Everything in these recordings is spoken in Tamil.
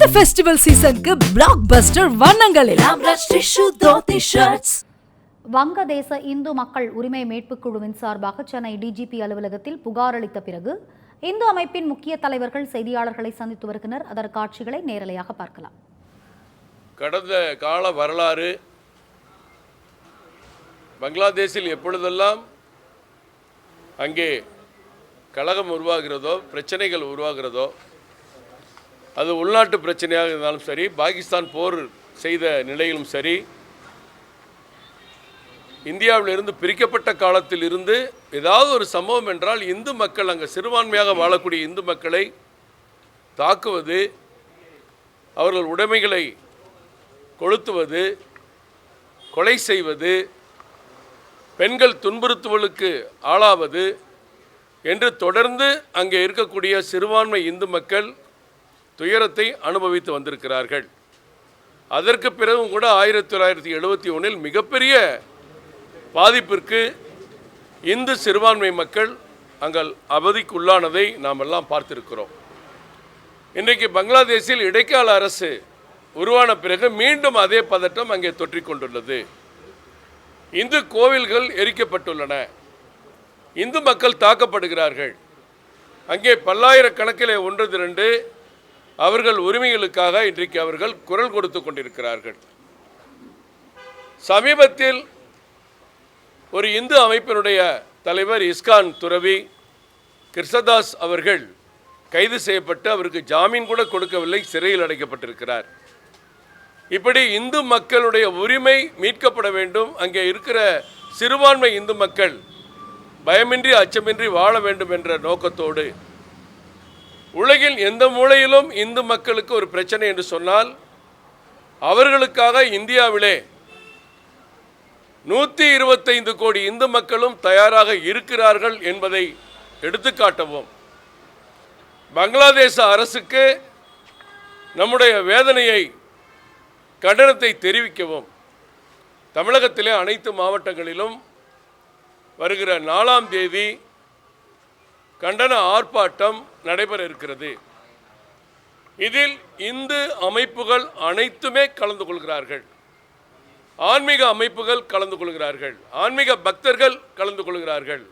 இந்த ஃபெஸ்டிவல் சீசனுக்கு பிளாக் பஸ்டர் வண்ணங்களில். வங்கதேச இந்து மக்கள் உரிமை மீட்புக் குழுவின் சார்பாக சென்னை டிஜிபி அலுவலகத்தில் புகார் அளித்த பிறகு இந்து அமைப்பின் முக்கிய தலைவர்கள் செய்தியாளர்களை சந்தித்து வருகின்றனர். அதன் காட்சிகளை நேரலையாக பார்க்கலாம். கடந்த கால வரலாறு பங்களாதேஷில் எப்பொழுதெல்லாம் அங்கே கலகம் உருவாகிறதோ பிரச்சனைகள் உருவாகிறதோ அது உள்நாட்டு பிரச்சனையாக இருந்தாலும் சரி பாகிஸ்தான் போர் செய்த நிலையிலும் சரி இந்தியாவிலிருந்து பிரிக்கப்பட்ட காலத்தில் இருந்து ஏதாவது ஒரு சம்பவம் என்றால் இந்து மக்கள் அங்கே சிறுபான்மையாக வாழக்கூடிய இந்து மக்களை தாக்குவது அவர்கள் உடைமைகளை கொளுத்துவது கொலை செய்வது பெண்கள் துன்புறுத்துவலுக்கு ஆளாவது என்று தொடர்ந்து அங்கே இருக்கக்கூடிய சிறுபான்மை இந்து மக்கள் துயரத்தை அனுபவித்து வந்திருக்கிறார்கள். அதற்கு பிறகும் கூட ஆயிரத்தி தொள்ளாயிரத்தி எழுபத்தி ஒன்றில் மிகப்பெரிய பாதிப்பிற்கு இந்து சிறுபான்மை மக்கள் அங்கள் அவதிக்குள்ளானதை நாம் எல்லாம் பார்த்திருக்கிறோம். இன்றைக்கு பங்களாதேஷில் இடைக்கால அரசு உருவான பிறகு மீண்டும் அதே பதட்டம் அங்கே தொற்றிக் கொண்டுள்ளது. இந்து கோவில்கள் எரிக்கப்பட்டுள்ளன. இந்து மக்கள் தாக்கப்படுகிறார்கள். அங்கே பல்லாயிரக்கணக்கிலே ஒன்று திரண்டு அவர்கள் உரிமைகளுக்காக இன்றைக்கு அவர்கள் குரல் கொடுத்து கொண்டிருக்கிறார்கள். சமீபத்தில் ஒரு இந்து அமைப்பினுடைய தலைவர் இஸ்கான் துறவி கிருஷ்ணதாஸ் அவர்கள் கைது செய்யப்பட்டு அவருக்கு ஜாமீன் கூட கொடுக்கவில்லை சிறையில் அடைக்கப்பட்டிருக்கிறார். இப்படி இந்து மக்களுடைய உரிமை மீட்கப்பட வேண்டும் அங்கே இருக்கிற சிறுபான்மை இந்து மக்கள் பயமின்றி அச்சமின்றி வாழ வேண்டும் என்ற நோக்கத்தோடு உலகில் எந்த மூலையிலும் இந்து மக்களுக்கு ஒரு பிரச்சனை என்று சொன்னால் அவர்களுக்காக இந்தியாவிலே நூற்றி இருபத்தைந்து கோடி இந்து மக்களும் தயாராக இருக்கிறார்கள் என்பதை எடுத்துக்காட்டவும். பங்களாதேச அரசுக்கு நம்முடைய வேதனையை கண்டனத்தை தெரிவிக்கவும். தமிழகத்திலே அனைத்து மாவட்டங்களிலும் வருகிற நாலாம் தேதி கண்டன ஆர்ப்பாட்டம் நடைபெற இருக்கிறது இதில் இந்து அமைப்புகள் அனைத்துமே கலந்து கொள்கிறார்கள். ஆன்மீக அமைப்புகள் கலந்து கொள்கிறார்கள். ஆன்மீக பக்தர்கள் கலந்து கொள்கிறார்கள்.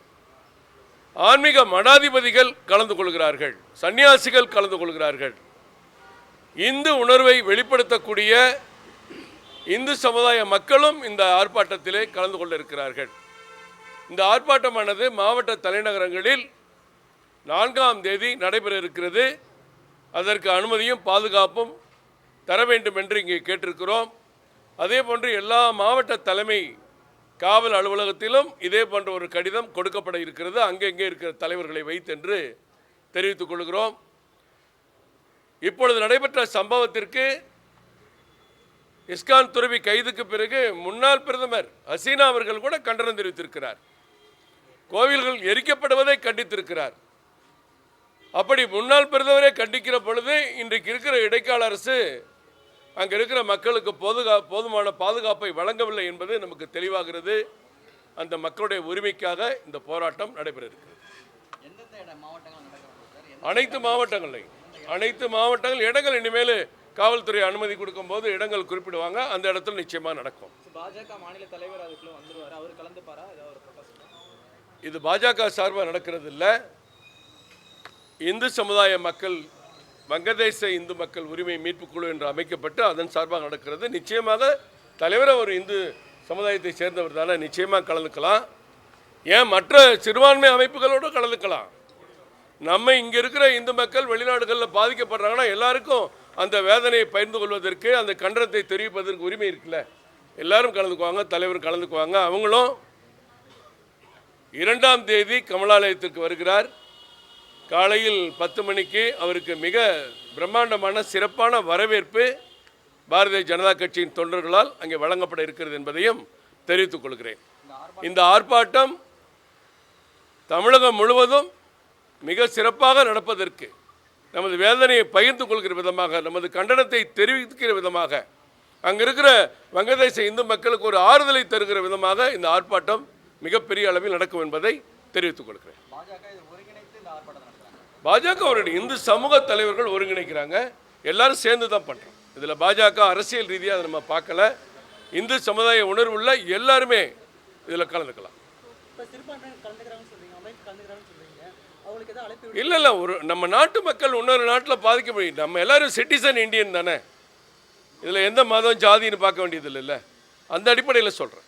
ஆன்மீக மடாதிபதிகள் கலந்து கொள்கிறார்கள். சன்னியாசிகள் கலந்து கொள்கிறார்கள். இந்து உணர்வை வெளிப்படுத்தக்கூடிய இந்து சமுதாய மக்களும் இந்த ஆர்ப்பாட்டத்திலே கலந்து கொள்ள இருக்கிறார்கள் இந்த ஆர்ப்பாட்டமானது மாவட்ட தலைநகரங்களில் நான்காம் தேதி நடைபெற இருக்கிறது அதற்கு அனுமதியும் பாதுகாப்பும் தர வேண்டும் என்று இங்கே கேட்டிருக்கிறோம். அதே போன்று எல்லா மாவட்ட தலைமை காவல் அலுவலகத்திலும் இதே போன்ற ஒரு கடிதம் கொடுக்கப்பட இருக்கிறது. அங்கங்கே இருக்கிற தலைவர்களை வைத்தென்று தெரிவித்துக் கொள்கிறோம். இப்பொழுது நடைபெற்ற சம்பவத்திற்கு இஸ்கான் துறவி கைதுக்கு பிறகு முன்னாள் பிரதமர் ஹசீனா அவர்கள் கூட கண்டனம் தெரிவித்திருக்கிறார். கோவில்கள் எரிக்கப்படுவதை கண்டித்திருக்கிறார். அப்படி முன்னாள் பிரதமரை கண்டிக்கிற பொழுது இன்றைக்கு இருக்கிற இடைக்கால அரசு அங்கே இருக்கிற மக்களுக்கு போதுகா போதுமான பாதுகாப்பை வழங்கவில்லை என்பது நமக்கு தெளிவாகிறது. அந்த மக்களுடைய உரிமைக்காக இந்த போராட்டம் நடைபெற இருக்கிறது அனைத்து மாவட்டங்களையும் அனைத்து மாவட்டங்கள் இடங்கள் இனிமேல் காவல்துறை அனுமதி கொடுக்கும்போது இடங்கள் குறிப்பிடுவாங்க. அந்த இடத்துல நிச்சயமாக நடக்கும். பாஜக மாநில தலைவர் அதுக்குள்ள வந்துருவாரு. அவர் கலந்துப்பாரா? இது பாஜக சார்பாக நடக்கிறது இல்லை இந்து சமுதாய மக்கள் வங்கதேச இந்து மக்கள் உரிமை மீட்புக் குழு என்று அமைக்கப்பட்டு அதன் சார்பாக நடக்கிறது. நிச்சயமாக தலைவர் ஒரு இந்து சமுதாயத்தை சேர்ந்தவர் தானே நிச்சயமாக கலந்துக்கலாம். ஏன் மற்ற சிறுபான்மை அமைப்புகளோடு கலந்துக்கலாம். நம்ம இங்கே இருக்கிற இந்து மக்கள் வெளிநாடுகளில் பாதிக்கப்படுறாங்கன்னா எல்லாருக்கும் அந்த வேதனையை பகிர்ந்து கொள்வதற்கு அந்த கண்டனத்தை தெரிவிப்பதற்கு உரிமை இருக்குல்ல. எல்லாரும் கலந்துக்குவாங்க தலைவர் கலந்துக்குவாங்க. அவங்களும் இரண்டாம் தேதி கமலாலயத்திற்கு வருகிறார். காலையில் பத்து மணிக்கு அவருக்கு மிக பிரம்மாண்டமான சிறப்பான வரவேற்பு பாரதிய ஜனதா கட்சியின் தொண்டர்களால் அங்கே வழங்கப்பட இருக்கிறது என்பதையும் தெரிவித்துக் கொள்கிறேன். இந்த ஆர்ப்பாட்டம் தமிழகம் முழுவதும் மிக சிறப்பாக நடப்பதற்கு நமது வேதனையை பகிர்ந்து கொள்கிற விதமாக நமது கண்டனத்தை தெரிவிக்கிற விதமாக அங்கே இருக்கிற வங்கதேச இந்து மக்களுக்கு ஒரு ஆறுதலை தருகிற விதமாக இந்த ஆர்ப்பாட்டம் மிகப்பெரிய அளவில் நடக்கும் என்பதை தெரிவித்துக் கொள்கிறேன். பாஜக ஒருங்கிணைத்து இந்த சமூக தலைவர்கள் ஒருங்கிணைக்கிறாங்க. எல்லாரும் சேர்ந்து தான் பண்ணுறோம் இதில் பாஜக அரசியல் ரீதியாக நம்ம பார்க்கல. இந்து சமுதாய உணர்வுள்ள எல்லாருமே இதில் கலந்துக்கலாம். இல்லை இல்லை ஒரு நம்ம நாட்டு மக்கள் இன்னொரு நாட்டில் பாதிக்க முடியும். நம்ம எல்லாரும் சிட்டிசன் இந்தியன் தானே. இதில் எந்த மதம் ஜாதின்னு பார்க்க வேண்டியது இல்லைல்ல அந்த அடிப்படையில் சொல்கிறேன்